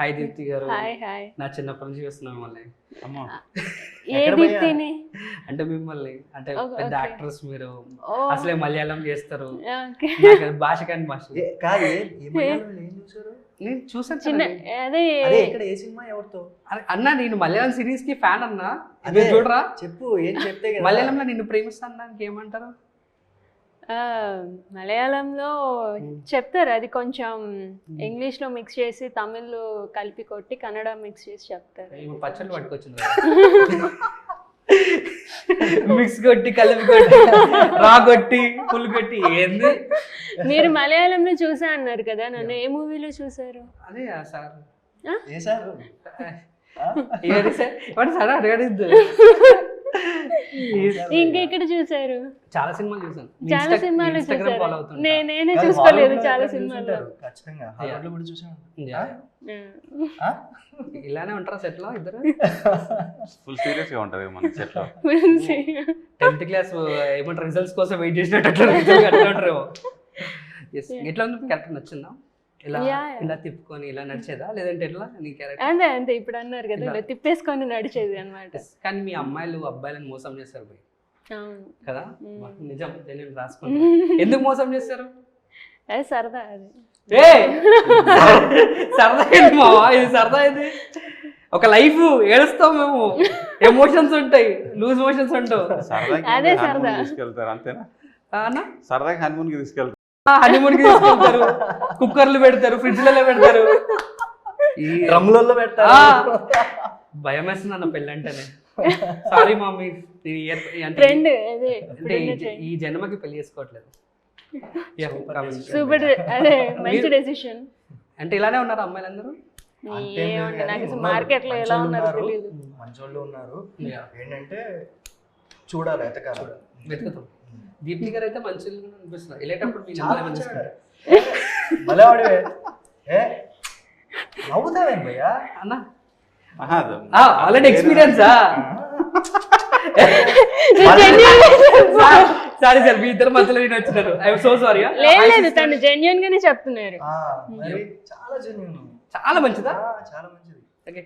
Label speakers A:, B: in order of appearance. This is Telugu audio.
A: హాయ్ దీప్తి గారు.
B: Hi hi.
A: నా చిన్నప్పటి నుంచి చూస్తున్నాం మిమ్మల్ని.
C: అమ్మో.
B: ఏ? దీప్తిని?
A: అంటే మిమ్మల్ని అంటే పెద్ద. యాక్టర్స్ మీరు. అసలే మలయాళం చేస్తారు. భాష కాని భాష.
D: ఏ, కాదు
A: నేను చూసాను
B: చిన్న. అదే.
D: ఇక్కడ ఏ సినిమా ఎవరితో?
A: అన్నా నేను మలయాళం సిరీస్కి ఫ్యాన్ అన్నా.
D: అదే.
A: చూడరా?
D: చెప్పు ఏం చెప్తే కదా.
A: మలయాళంలో నిన్ను ప్రేమిస్తాను దానికి ఏమంటారు?
B: మలయాళంలో చెప్తారు. అది కొంచెం ఇంగ్లీష్లో మిక్స్ చేసి తమిళ్ కలిపి కొట్టి కన్నడ మిక్స్ చేసి చెప్తారు.
A: పచ్చళ్ళు పట్టుకొచ్చింది మిక్స్ కొట్టి కలిపి కొట్టి రా కొట్టి పుల్ కొట్టి ఏంది?
B: మీరు మలయాళంలో చూసా అన్నారు కదా నన్ను ఏ మూవీలో చూసారు?
A: అదే ఆ సార్.
D: ఏ సార్?
A: ఏది సార్? వాడు అడగడిద్దు
B: ఇంకెక్కడ చూసారు
A: చాలా సినిమాలు చూసాను
B: చాలా సినిమాలు
A: ఇన్స్టాగ్రామ్
B: చూసారు
A: ఫాలో అవుతుంటా?
B: నే- నేనే చూసుకోలేదు చాలా సినిమాలు?
D: ఖచ్చితంగా. కూడా చూసాం
A: యా.
B: ఆ.
A: ఇలానే ఉంటారా సెట్లో ఇద్దరు?
C: ఫుల్ సీరియస్గా ఉంటది మన సెట్లో
A: టెన్త్ క్లాస్ ఏమంటారు రిజల్ట్స్ కోసం వెయిట్ చేసినట్టు అట్లా ఉంటారేమో Yes. ఎట్లా ఉంది? క్యారెక్టర్ నచ్చిందా? ఇలా తిప్పుకొని ఇలా నడిచేదా? లేదంటే ఎట్లా నీ క్యారెక్టర్
B: అంతే అంతే. ఇప్పుడు అన్నారు కదా
A: ఇలా.
B: తిప్పేసుకొని నడిచేది అనమాట
A: కానీ మీ అమ్మాయిలు అబ్బాయిలను మోసం చేస్తారు పోయి. కదా?
B: Mm.
A: వా, నిజం. నేను రాసుకుంటా. ఎందుకు మోసం చేస్తారు?
B: అది సరదా అది.
A: ఏ! సరదా ఏంది మావా ఇది సరదా ఇది ఒక లైఫ్ ఏడుస్తాం మేము. ఎమోషన్స్ ఉంటాయి. లూజ్ మోషన్స్ ఉంటావు.
C: సరదాకి
B: అదే సరదా.
C: తీసుకెళ్తారు అంతేనా?
A: ఆ అన్న?
C: సరదాకి హనీమూన్కి తీసుకెళ్తారు.
A: హనీమూన్కి తీసుకెళ్తారు. కుక్కర్లు పెడతారు ఫ్రిడ్జ్లలో పెడతారు. ఈ
D: డ్రమ్లలో పెడతారు.
A: భయం వేస్తుంది అన్న పెళ్ళి అంటేనే సారీ మమ్మీ అంటే
B: ట్రెండ్ అదే
A: అంటే ఈ జన్మకి పెళ్ళి చేసుకోవట్లేదు.
B: సూపర్ అదే మంచి డెసిషన్
A: అంటే ఇలానే ఉన్నారు అమ్మాయిలందరూ.
B: మార్కెట్లో ఎలా
D: మంచోళ్ళు
B: ఉన్నారో
D: మంచోళ్ళు ఉన్నారు. ఏంటంటే చూడాలి ఎతకాలి
A: వెతుకుతాం. దీప్తి గారు అయితే మంచి అనిపిస్తున్నారు. వెళ్ళేటప్పుడు మీ
D: చాలా
A: నెంబర్
D: మంచివాడు.
A: ఏమనిపిస్తుంది?
D: భలే వాడివే ఏ? నవ్వుతావేం భయ్యా?
A: అన్న. ఆల్రెడీ ఎక్స్పీరియన్సా? సారీ సార్ మీ ఇద్దరు మధ్యలో నేను వచ్చినారు ఐఎమ్ సో సారీ
B: లేదు లేదు తను జెన్యున్ గానే చెప్తున్నారు.
D: ఆ, మరి చాలా జెన్యున్
A: చాలా మంచిదా?
D: చాలా మంచిది.
A: ఓకే